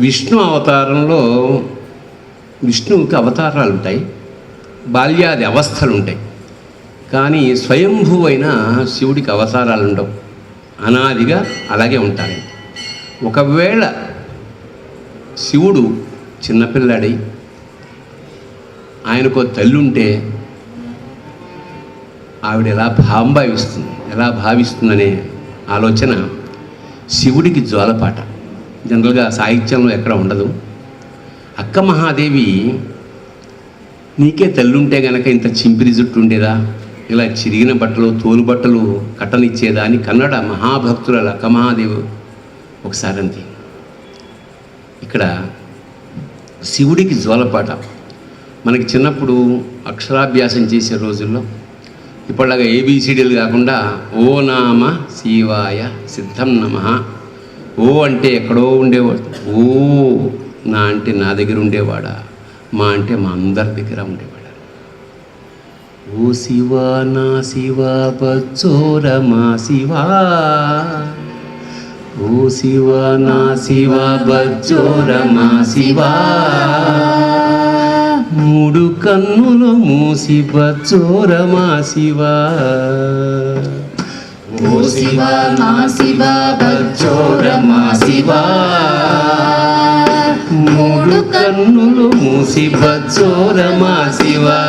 విష్ణు అవతారంలో విష్ణువుకి అవతారాలు ఉంటాయి బాల్యాది అవస్థలు ఉంటాయి కానీ స్వయంభూ అయిన శివుడికి అవతారాలు ఉండవు అనాదిగా అలాగే ఉంటాయి. ఒకవేళ శివుడు చిన్నపిల్లాడై ఆయనకు తల్లి ఉంటే ఆవిడ ఎలా భావం భావిస్తుంది ఎలా భావిస్తుందనే ఆలోచన శివుడికి జ్వాలపాట. జనరల్గా సాహిత్యంలో ఎక్కడ ఉండదు. అక్క మహాదేవి నీకే తల్లుంటే గనక ఇంత చింపిరి జుట్టు ఉండేదా? ఇలా చిరిగిన బట్టలు తోలు బట్టలు కట్టనిచ్చేదా అని కన్నడ మహాభక్తుల అక్క మహాదేవి ఒకసారి అంది ఇక్కడ శివుడికి జ్వాలపాట. మనకి చిన్నప్పుడు అక్షరాభ్యాసం చేసే రోజుల్లో ఇప్పటిలాగా ఏబిసిడీలు కాకుండా ఓ నామ శివాయ సిద్ధం నమ ఓ అంటే ఎక్కడో ఉండేవాడు. ఓ నా అంటే నా దగ్గర ఉండేవాడా? మా అంటే మా అందరి దగ్గర ఉండేవాడా? ఓ శివా నా శివా బచ్చోర మా శివా. ఓ శివా నా శివా బచ్చోర మా శివా. మూడు కన్నులు మూసి బచ్చోర మా శివా. ఓ శివ మా శివ బచ్చోర మా శివ మూడు కన్నులు మూసి బచ్చోర మా శివా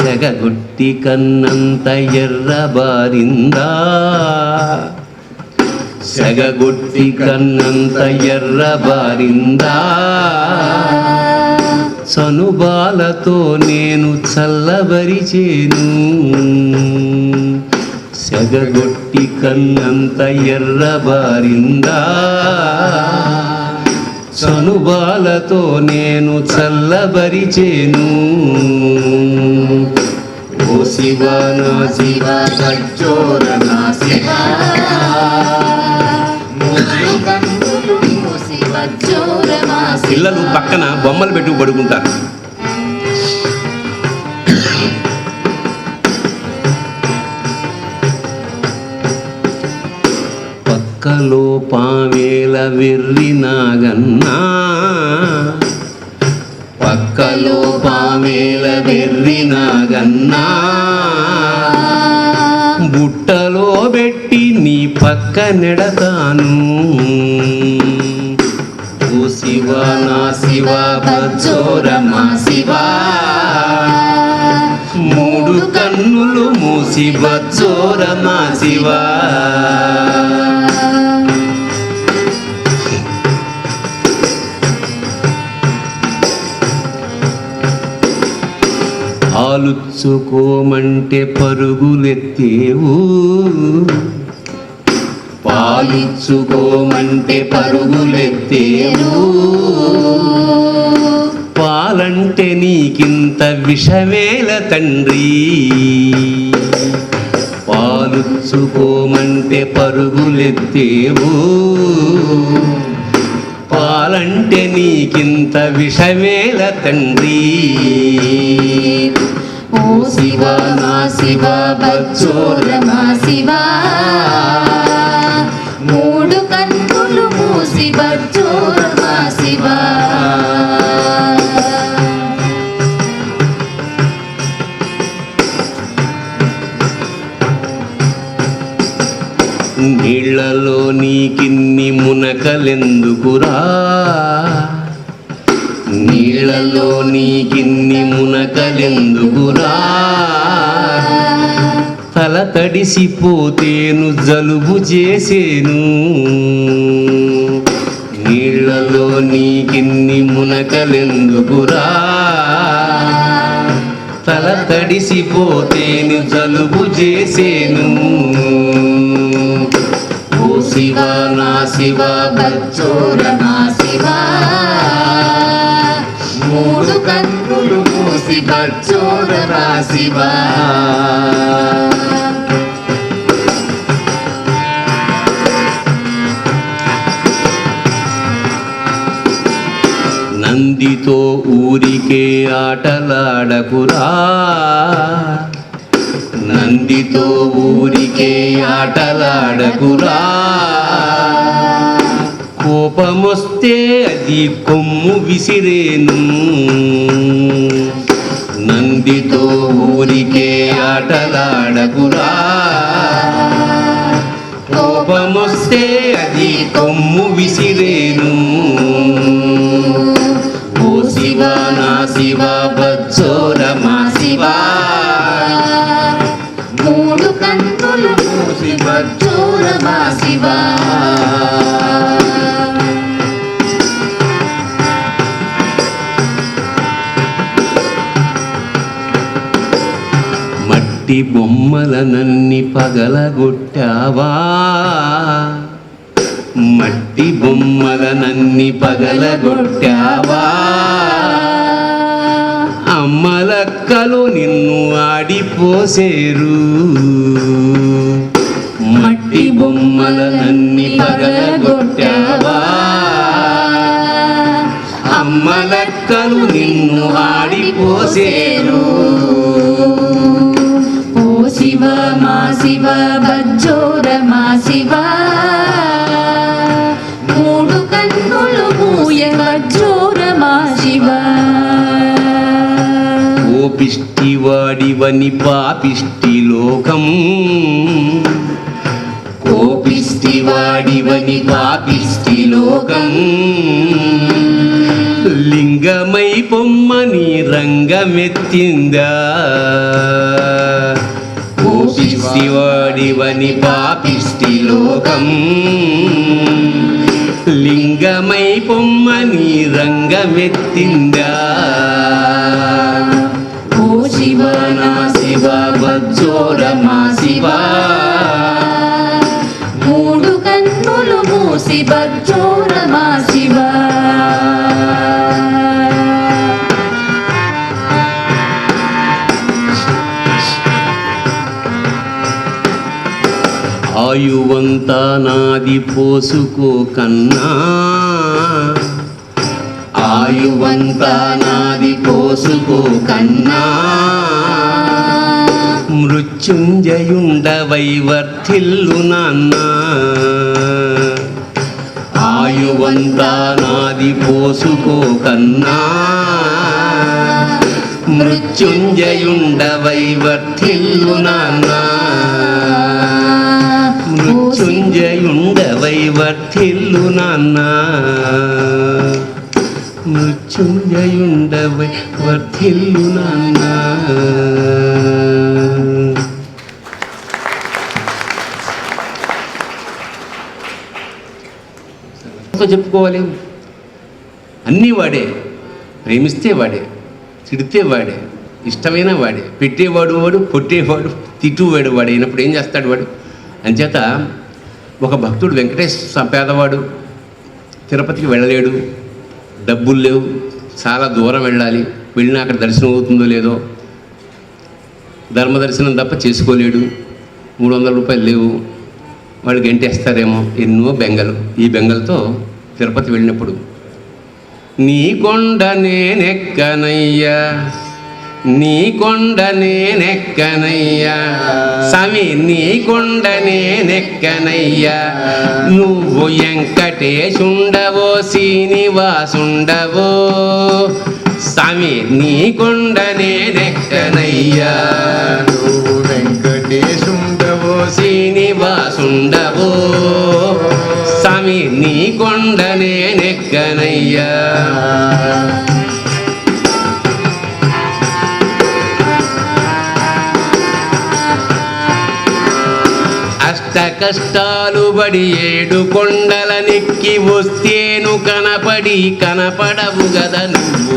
సెగగొట్టి కన్నంత ఎర్రబారిందా సెగగొట్టి కన్నంత ఎర్రబారిందా? సనుబాలతో నేను చల్లబరిచేను సెగగొట్టి కన్నంత ఎర్రబారిందా? సనుబాలతో నేను చల్లబరిచేను ఓ శివ నా శివ సజ్జోర నా శివ. పిల్లలు పక్కన బొమ్మలు పెట్టుకు పడుకుంటారు. పక్కలో పావేల వెర్రి నాగన్నా. పక్కలో పావేల వెర్రి నాగన్నా. బుట్టలో పెట్టి నీ పక్క నెడతాను. ఓ శివ నా శివ బచ్చోర శివ. మూడు కన్నులు మూసి బచ్చోర శివా. పాలుచ్చుకోమంటే పరుగులెత్తేవు. పాలిచ్చుకోమంటే పరుగులెత్తేవు. పాలంటే నీకింత విషమేల తండ్రి. పాలుచ్చుకోమంటే పరుగులెత్తేవు. పాలంటే నీకింత విషమేల తండ్రి. ఓ శివ మా శివ బచ్చోర మా శివ. మూడు కన్నులు మూసి బచ్చోర మా శివ. నీళ్ళలో నీకిన్ని మునకలెందుకురా? నీళ్ళలో నీకిన్ని మునకలెందుకురా తల తడిసిపోతేను జలుబు చేసేను. నీళ్ళలో నీకిన్ని మునకలెందుకురా తల తడిసిపోతేను జలుబు చేసేను. శివ నా శివ బచ్చోర నా శివా. మూడు కన్నులు మూసి బచ్చోర మా శివ నందితో ఊరికే ఆటలాడకురా. నందితో ఊరికే ఆటలాడకురా. కోపమొస్తే అది కొమ్ము విసిరేను. నందితో ఊరికే ఆటలాడకురా. కోపమొస్తే అది కొమ్ము విసిరేను. ఓ శివ నా శివ బచ్చోర మా శివ. మూడు కంతులు మూసి బచ్చోర మా శివా. బొమ్మలనన్ని పగలగొట్టావా? మట్టి బొమ్మలనన్ని పగలగొట్టావా? అమ్మలక్కలు నిన్ను ఆడిపోసేరు. మట్టి బొమ్మలనన్ని పగలగొట్టావా? అమ్మలక్కలు నిన్ను ఆడిపోసేరు. శివ మా శివ బజ్జోర మా శివ. మూడు కన్నులు మూయ బజ్జోర మా శివ. ఓ పిష్టివాడివని పాపిష్టి లోకం. కోపిష్టి వాడివని పాపిష్టి లోకం. లింగమై పొమ్మని రంగమెత్తిందా. కోపిష్టివాడివని పాపిష్టి లోకం. లింగమై పొమ్మని రంగమెత్తిందా. ఓ శివ నా శివ బచ్చోర మా శివ. మూడు కన్నులు మూసి బచ్చోర ఆయువంతా నాది పోసుకో కన్నా ఆయువంతా నాది పోసుకో కన్నా మృత్యుంజయుండవై వర్ధిల్లు నాన్న. ఆయువంతా నాది పోసుకో కన్నా మృత్యుంజయుండవై వర్ధిల్లు నాన్నా. మృత్యుంజయుండవై వర్ధిల్లు నాన్న. మృత్యుంజయుండవై వర్ధిల్లు నాన్న. చెప్పుకోవాలి. అన్నీ వాడే ప్రేమిస్తే వాడే తిడితే వాడే ఇష్టమైన వాడే పెట్టేవాడు వాడు కొట్టేవాడు తిట్టువాడు వాడు అయినప్పుడు ఏం చేస్తాడు వాడు? అంచేత ఒక భక్తుడు వెంకటేష్ పేదవాడు తిరుపతికి వెళ్ళలేడు డబ్బులు లేవు చాలా దూరం వెళ్ళాలి వెళ్ళినా అక్కడ దర్శనం అవుతుందో లేదో ధర్మ దర్శనం తప్ప చేసుకోలేడు మూడు వందల రూపాయలు లేవు వాళ్ళు గంటేస్తారేమో ఎన్నో బెంగలు. ఈ బెంగలతో తిరుపతి వెళ్ళినప్పుడు నీ కొండ నేనెక్కనయ్యా? నీ కొండ నేనెక్కనయ్యా? స్వామి నీ కొండ నేనెక్కనయ్యా? నువ్వు వెంకటేశుండవో శ్రీనివాసుండవో? స్వామి నీ కొండ నేనెక్కనయ్యా? నువ్వు వెంకటేశుండవో శ్రీనివాసుండవో? స్వామి నీ కొండ నేనెక్కనయ్యా? అష్ట కష్టాలు బడి ఏడు కొండల నెక్కి వస్తేను కనపడి కనపడవు గద నువ్వు.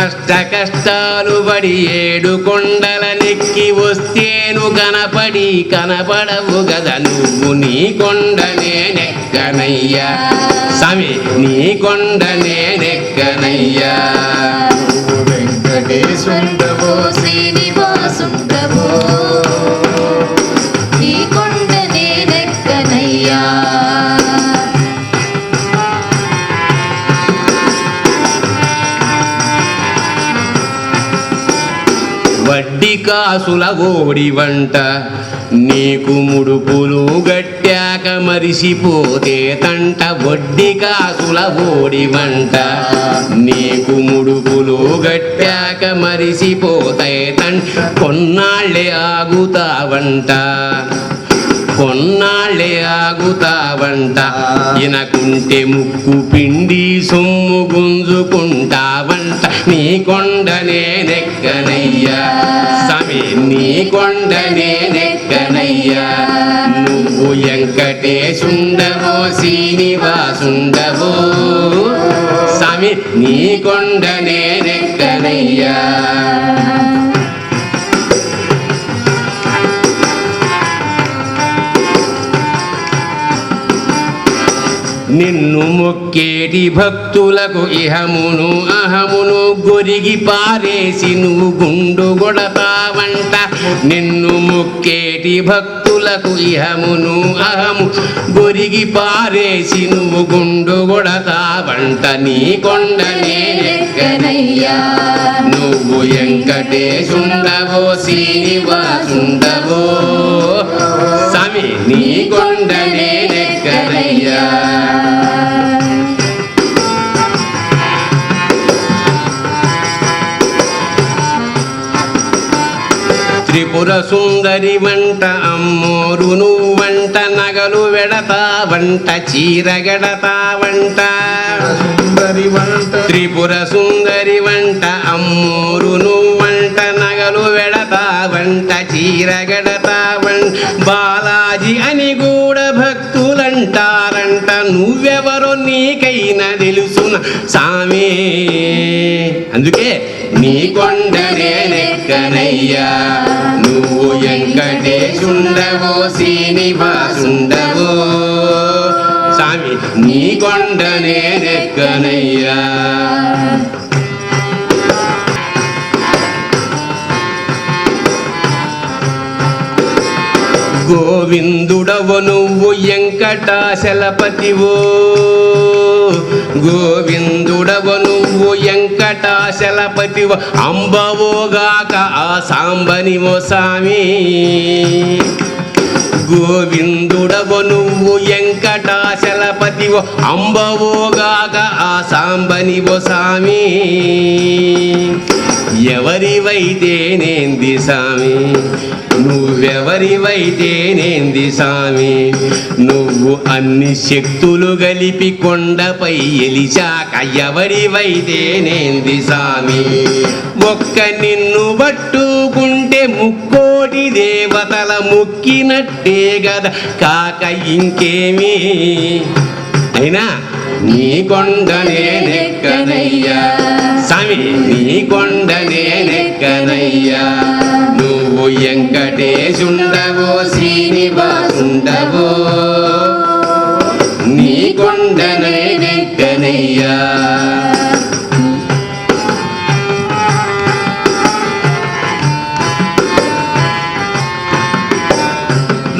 అష్ట కష్టాలు బడి ఏడు కొండల నెక్కి వస్తేను కనపడి కనపడవు గద నువ్వు. నీ కొండ నేనెక్కనయ్యా స్వామి నీ కొండ నేనెక్కనయ్యా నువ్వు వెంకటేశుండవో శ్రీనివాసుండవో ఈ దాసుల ఓడి వంట నీకు ముడుపులు గట్టాక మరిసిపోతే తంట వడ్డీ కాసుల ఓడి వంట నీకు ముడుపులు గట్టాక మరిసిపోతే తంట కొన్నాళ్ళే ఆగుతావంట. కొన్నాళ్ళే ఆగుతావంట. ఇనకుంటే ముక్కు పిండి సొమ్ము గుంజుకుంటావంట. నీ కొండనే నెక్కనయ్యా. నీ కొండనే నెక్కనయ్యా. నువ్వు వెంకటేశుండవో శ్రీనివాసుండవో. సమీ నీ కొండనే నెక్కనయ్యా. నిన్ను మొక్కేటి భక్తులకు ఇహమును అహమును గొరిగి పారేసి నువ్వు గుండు కొడతావంట నిన్ను మొక్కేటి భక్తులకు ఇహమును అహము గొరిగి పారేసి నువ్వు గుండు కొడతావంట నీ కొండనే ఎక్కనయ్యా? నువ్వు వెంకటేశుండవో శ్రీనివాసుండవో. స్వామి నీ కొండనే నెక్కనయ్యా త్రిపుర సుందరి వంట అమ్మోరు నువ్వంట నగలు వెడతా వంట చీర గడతా వంట. సుందరి వంట. త్రిపుర సుందరి వంట అమ్మోరు నువ్వంట నగలు వెడతా వంట చీర గడతా వంట. బాలాజీ అని కూడా భక్తులంటారంట నువ్వెవరో నీకైనా తెలుసున. సామే అందుకే నీ కొండనే నెక్కనయ్యా నువ్వు వెంకటేశుండవో శ్రీనివాసుండవో. స్వామి నీ కొండ నేనెక్కనయ్యా గోవిందుడవ నువ్వు వెంకటాశలపతివో గోవిందుడవ నువ్వు వెంకటాశలపతివ అంబవోగాక ఆ సాంబనివో సామి గోవిందుడవు నువ్వు వెంకటాచలపతివో అంబవోగాక ఆ సాంబనివో సామి. ఎవరివైతే నేంది సామి? నువ్వెవరివైతే నేంది సామి? నువ్వు అన్ని శక్తులు గలిపి కొండపై ఎలిచాక ఎవరివైతే నేంది సామి? ఒక్క నిన్ను బట్టు పట్టుకుంటే ముక్కోటి దేవతల ముక్కినట్టే గద. కాక ఇంకేమీ? అయినా నీ కొండనే నెక్కనయ్యా. స్వామి నీ కొండనే నెక్కనయ్యా. నువ్వు వెంకటేశుండవో శ్రీనివాసుండవో. నీ కొండనే నెక్కనయ్యా.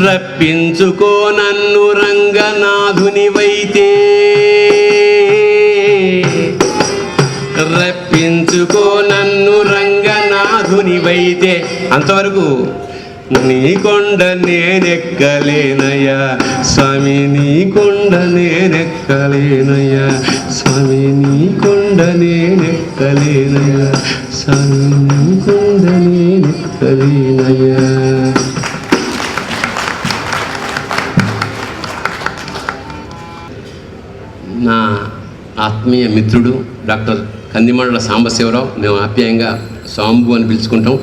రప్పించుకో నన్ను రంగనాథునివైతే. రప్పించుకో నన్ను రంగనాథునివైతే. అంతవరకు నీ కొండ నేనెక్కలేనయ్యా. స్వామి నీ కొండ నేనెక్కలేనయ్యా. స్వామి నీ కొండ నేనెక్కలేనయ్యా. స్వామి నీ కొండ నేనెక్కలేనయ్యా. నా ఆత్మీయ మిత్రుడు డాక్టర్ కందిమండల సాంబశివరావు. మేము ఆప్యాయంగా సాంబు అని పిలుచుకుంటాం.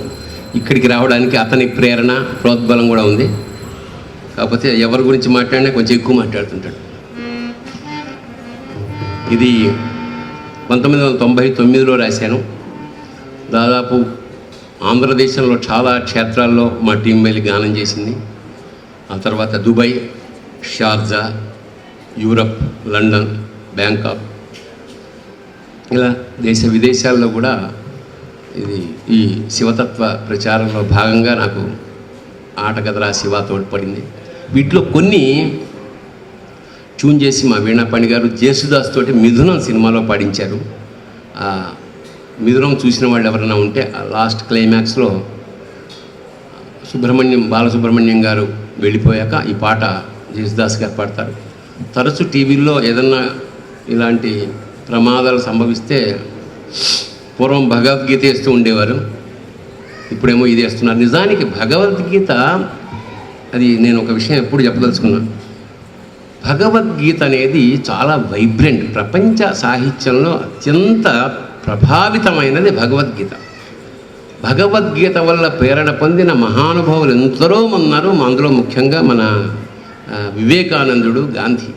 ఇక్కడికి రావడానికి అతని ప్రేరణ ప్రోద్బలం కూడా ఉంది. కాకపోతే ఎవరి గురించి మాట్లాడినా కొంచెం ఎక్కువ మాట్లాడుతుంటాడు. ఇది పంతొమ్మిది వందల తొంభై తొమ్మిదిలో రాశాను. దాదాపు ఆంధ్రదేశంలో చాలా క్షేత్రాల్లో మా టీం వెళ్ళి గానం చేసింది. ఆ తర్వాత Dubai Sharjah Europe London Bangkok ఇలా దేశ విదేశాల్లో కూడా ఇది ఈ శివతత్వ ప్రచారంలో భాగంగా నాకు ఆటగదరా శివ తోడ్పడింది. వీటిలో కొన్ని ట్యూన్ చేసి మా వీణాపాణి గారు జేసుదాస్ తోటి మిథునం సినిమాలో పాడించారు. మిథునం చూసిన వాళ్ళు ఎవరైనా ఉంటే ఆ లాస్ట్ క్లైమాక్స్లో సుబ్రహ్మణ్యం బాలసుబ్రహ్మణ్యం గారు వెళ్ళిపోయాక ఈ పాట జేసుదాస్ గారు పాడతారు. తరచు టీవీల్లో ఏదన్నా ఇలాంటి ప్రమాదాలు సంభవిస్తే పూర్వం భగవద్గీత వేస్తూ ఉండేవారు. ఇప్పుడేమో ఇది వేస్తున్నారు. నిజానికి భగవద్గీత అది నేను ఒక విషయం ఎప్పుడు చెప్పదలుచుకున్నాను భగవద్గీత అనేది చాలా వైబ్రెంట్. ప్రపంచ సాహిత్యంలో అత్యంత ప్రభావితమైనది భగవద్గీత. భగవద్గీత వల్ల ప్రేరణ పొందిన మహానుభావులు ఎందరో ఉన్నారు. అందులో ముఖ్యంగా మన వివేకానందుడు గాంధీ.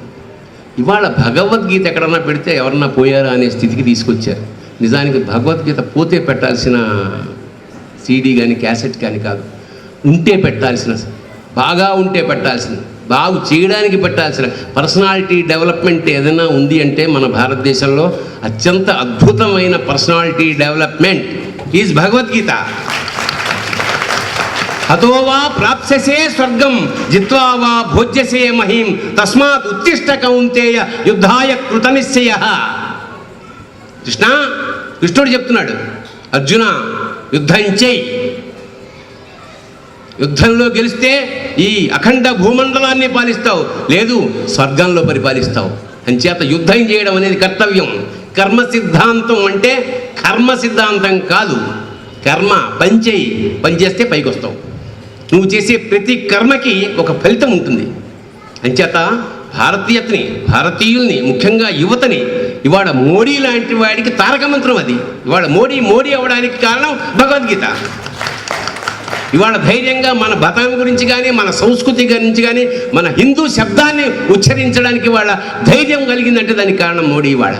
ఇవాళ భగవద్గీత ఎక్కడన్నా పెడితే ఎవరన్నా పోయారా అనే స్థితికి తీసుకొచ్చారు. నిజానికి భగవద్గీత పోతే పెట్టాల్సిన సీడీ కానీ క్యాసెట్ కానీ కాదు. ఉంటే పెట్టాల్సిన బాగా ఉంటే పెట్టాల్సిన బాగు చేయడానికి పెట్టాల్సిన పర్సనాలిటీ డెవలప్మెంట్ ఏదైనా ఉంది అంటే మన భారతదేశంలో అత్యంత అద్భుతమైన పర్సనాలిటీ డెవలప్మెంట్ ఈజ్ భగవద్గీత. హతో వా ప్రాప్స్యసే స్వర్గం జిత్వా వా భోజ్యసే మహిం తస్మాత్ ఉత్తిష్ట కౌంతేయ యుద్ధాయ కృతనిశ్చయ. కృష్ణ కృష్ణుడు చెప్తున్నాడు అర్జున యుద్ధం చేయి. యుద్ధంలో గెలిస్తే ఈ అఖండ భూమండలాన్ని పాలిస్తావు లేదు స్వర్గంలో పరిపాలిస్తావు. అంచేత యుద్ధం చేయడం అనేది కర్తవ్యం. కర్మ సిద్ధాంతం అంటే కర్మ సిద్ధాంతం కాదు. కర్మ పనిచేయి పనిచేస్తే పైకి వస్తావు నువ్వు చేసే ప్రతి కర్మకి ఒక ఫలితం ఉంటుంది. అంచేత భారతీయతని భారతీయుల్ని ముఖ్యంగా యువతని ఇవాళ మోడీ లాంటి వాడికి తారక మంత్రం అది. ఇవాళ మోడీ మోడీ అవ్వడానికి కారణం భగవద్గీత. ఇవాళ ధైర్యంగా మన బతాం గురించి కానీ మన సంస్కృతి గురించి కానీ మన హిందూ శబ్దాన్ని ఉచ్చరించడానికి వాళ్ళ ధైర్యం కలిగిందంటే దానికి కారణం మోడీ ఇవాళ.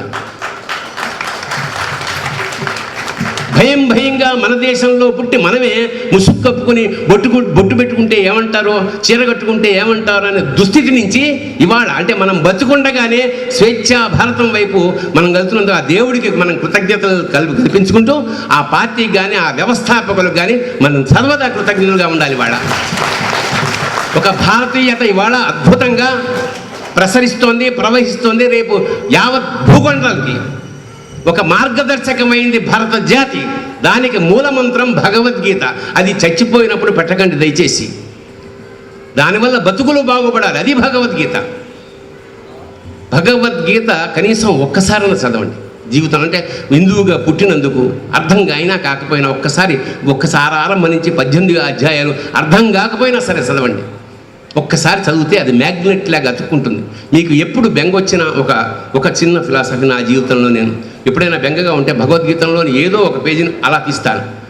భయం భయంగా మన దేశంలో పుట్టి మనమే ముసుగు కప్పుకుని బొట్టు బొట్టు పెట్టుకుంటే ఏమంటారో చీర కట్టుకుంటే ఏమంటారో అనే దుస్థితి నుంచి ఇవాళ అంటే మనం బతుకుండగానే స్వేచ్ఛ భారతం వైపు మనం వెళ్తున్నందుకు ఆ దేవుడికి మనం కృతజ్ఞతలు కలిపి కల్పించుకుంటూ ఆ పార్టీకి కానీ ఆ వ్యవస్థాపకులకు కానీ మనం సర్వదా కృతజ్ఞతలుగా ఉండాలి ఇవాళ. ఒక భారతీయత ఇవాళ అద్భుతంగా ప్రసరిస్తోంది ప్రవహిస్తోంది. రేపు యావత్ భూగోళానికి ఒక మార్గదర్శకమైంది భారత జాతి. దానికి మూలమంత్రం భగవద్గీత. అది చచ్చిపోయినప్పుడు పెట్టకండి దయచేసి. దానివల్ల బతుకులు బాగుపడాలి. అది భగవద్గీత. భగవద్గీత కనీసం ఒక్కసారైనా చదవండి. జీవితం అంటే హిందువుగా పుట్టినందుకు అర్థంగా అయినా కాకపోయినా ఒక్కసారి ఒక్కసారి ఆరంభించి పద్దెనిమిది అధ్యాయాలు అర్థం కాకపోయినా సరే చదవండి. ఒక్కసారి చదివితే అది మ్యాగ్నెట్ లాగా అతుక్కుంటుంది. మీకు ఎప్పుడు బెంగ వచ్చినా ఒక ఒక చిన్న ఫిలాసఫీ నా జీవితంలో నేను ఎప్పుడైనా బెంగగా ఉంటే భగవద్గీతలోని ఏదో ఒక పేజీని అలా తీస్తాను.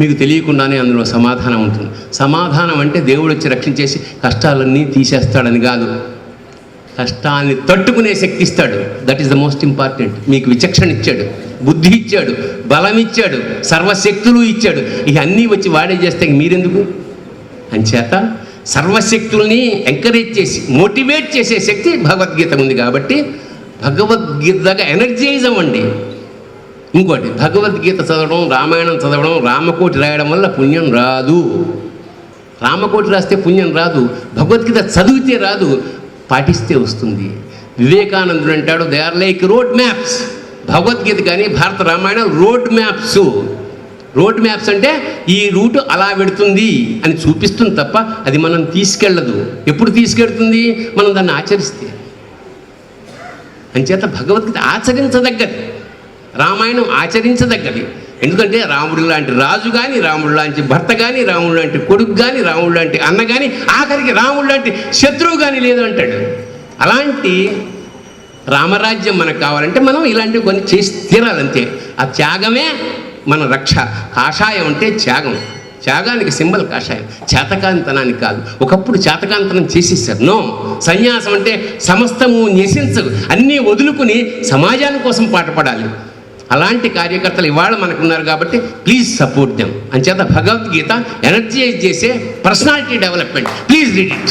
మీకు తెలియకుండానే అందులో సమాధానం ఉంటుంది. సమాధానం అంటే దేవుడు వచ్చి రక్షించేసి కష్టాలన్నీ తీసేస్తాడని కాదు. కష్టాన్ని తట్టుకునే శక్తి ఇస్తాడు. That is the most important మీకు విచక్షణ ఇచ్చాడు. బుద్ధి ఇచ్చాడు. బలం ఇచ్చాడు. సర్వశక్తులు ఇచ్చాడు. ఇవన్నీ వచ్చి వాడే చేస్తే మీరెందుకు? అంచేత సర్వశక్తుల్ని ఎంకరేజ్ చేసి మోటివేట్ చేసే శక్తి భగవద్గీత ఉంది కాబట్టి భగవద్గీతగా ఎనర్జైజ్ అవ్వండి ఇంకోటి భగవద్గీత చదవడం రామాయణం చదవడం రామకోటి రాయడం వల్ల పుణ్యం రాదు. రామకోటి రాస్తే పుణ్యం రాదు. భగవద్గీత చదివితే రాదు. పాటిస్తే వస్తుంది. వివేకానందుడు అంటాడు they are like road maps Bhagavad Gita కానీ Bharata Ramayanam road maps road maps అంటే ఈ రూట్ అలా పెడుతుంది అని చూపిస్తుంది తప్ప అది మనం తీసుకెళ్ళదు. ఎప్పుడు తీసుకెళ్తుంది? మనం దాన్ని ఆచరిస్తే. అంచేత భగవద్గీత ఆచరించదగ్గది. రామాయణం ఆచరించదగ్గది. ఎందుకంటే రాముడు లాంటి రాజు కానీ రాముడు లాంటి భర్త కానీ రాముడు లాంటి కొడుకు కానీ రాముడు లాంటి అన్న కానీ ఆఖరికి రాముడు లాంటి శత్రువు కానీ లేదు అంటాడు. అలాంటి రామరాజ్యం మనకు కావాలంటే మనం ఇలాంటివి కొన్ని చేసి తీరాలంతే. ఆ త్యాగమే మన రక్ష. కాషాయం అంటే త్యాగం. త్యాగానికి సింబల్ కాషాయం. చేతకాంతనానికి కాదు. ఒకప్పుడు చేతకాంతనం చేసేసారు. నో. సన్యాసం అంటే సమస్తము న్యసించదు అన్నీ వదులుకుని సమాజాని కోసం పాటపడాలి అలాంటి కార్యకర్తలు ఇవాళ మనకున్నారు కాబట్టి ప్లీజ్ సపోర్ట్ దెమ్. అంచేత భగవద్గీత ఎనర్జైజ్ చేసే personality development. Please read it.